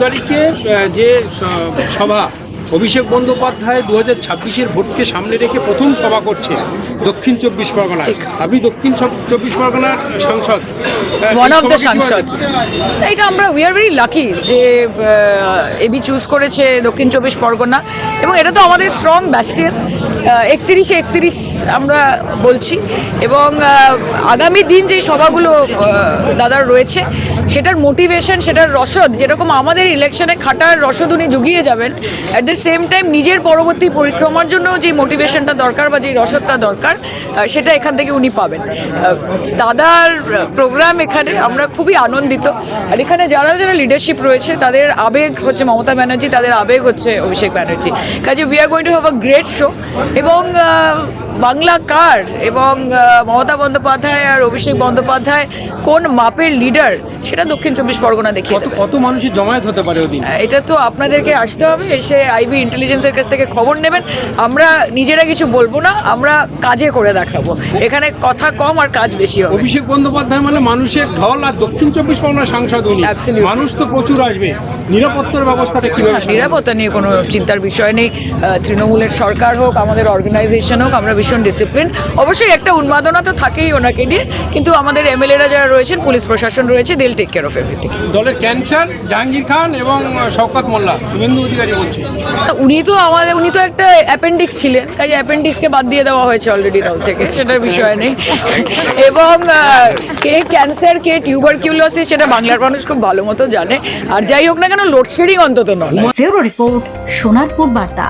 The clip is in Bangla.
তারিখে যে সভা অভিষেক বন্দ্যোপাধ্যায় দু হাজার ছাব্বিশের ভোটকে সামনে রেখে প্রথম সভা করছে দক্ষিণ চব্বিশ পরগনায় আপনি দক্ষিণ চব্বিশ পরগনার সাংসদ। ওয়ান অফ দ্য সাংসদ। এটা আমরা উই আর ভেরি লাকি যে এবি চুজ করেছে দক্ষিণ চব্বিশ পরগনা। এবং এটা তো আমাদের স্ট্রং ব্যাস্টিয়ার একত্রিশে একত্রিশ আমরা বলছি। এবং আগামী দিন যে সভাগুলো দাদার রয়েছে সেটার মোটিভেশন সেটার রসদ যেরকম আমাদের ইলেকশনে খাটার রসদ উনি জুগিয়ে যাবেন অ্যাট দ্য সেম টাইম নিজের পরবর্তী পরিক্রমার জন্য যে মোটিভেশনটা দরকার বা যে রসদটা দরকার সেটা এখান থেকে উনি পাবেন। দাদার প্রোগ্রাম এখানে আমরা খুবই আনন্দিত। আর এখানে যারা যারা লিডারশিপ রয়েছে তাদের আবেগ হচ্ছে মমতা ব্যানার্জি তাদের আবেগ হচ্ছে অভিষেক ব্যানার্জি। কাজে we are going to have a great show এবং বাংলা কার এবং মমতা বন্দ্যোপাধ্যায় আর অভিষেক বন্দ্যোপাধ্যায় কোন মাপের লিডার সেটা দক্ষিণ চব্বিশ পরগনা দেখিয়ে কত কত মানুষের জমায়েত হতে পারে এটা তো আপনাদেরকে আসতে হবে এসে আইবি ইন্টেলিজেন্সের কাছ থেকে খবর নেবেন। আমরা নিজেরা কিছু বলব না আমরা কাজে করে দেখাবো। এখানে কথা কম আর কাজ বেশি হবে। অভিষেক বন্দ্যোপাধ্যায় মানে মানুষের ঢল আর দক্ষিণ চব্বিশ পরগনার সাংসদ উনি। মানুষ তো প্রচুর আসবে। নিরাপত্তার ব্যবস্থাটা কীভাবে হ্যাঁ, নিরাপত্তা নিয়ে কোনো চিন্তার বিষয় নেই। তৃণমূলের সরকার হোক আমাদের অর্গানাইজেশন হোক আমরা ভীষণ ডিসিপ্লিন অবশ্যই একটা উন্মাদনা তো থাকেই ওনাকে নিয়ে কিন্তু আমাদের এমএলএরা যারা রয়েছেন পুলিশ প্রশাসন রয়েছে they'll take care of everything দলের ক্যান্সার জাহাঙ্গীর খান এবং শওকত মোল্লা। শুভেন্দু অধিকারী বলছে। উনি তো আমার উনি তো একটা অ্যাপেন্ডিক্স ছিলেন কাজে অ্যাপেন্ডিক্সকে বাদ দিয়ে দেওয়া হয়েছে অলরেডি রাউ থেকে, সেটার বিষয় নেই। এবং কে ক্যান্সার কে টিউবারকিউলোসিস সেটা বাংলার মানুষ খুব ভালো মতো জানে। আর যাই হোক না কেন লোডশেডিং অন্তত নয়। রিপোর্ট, সোনারপুর বার্তা।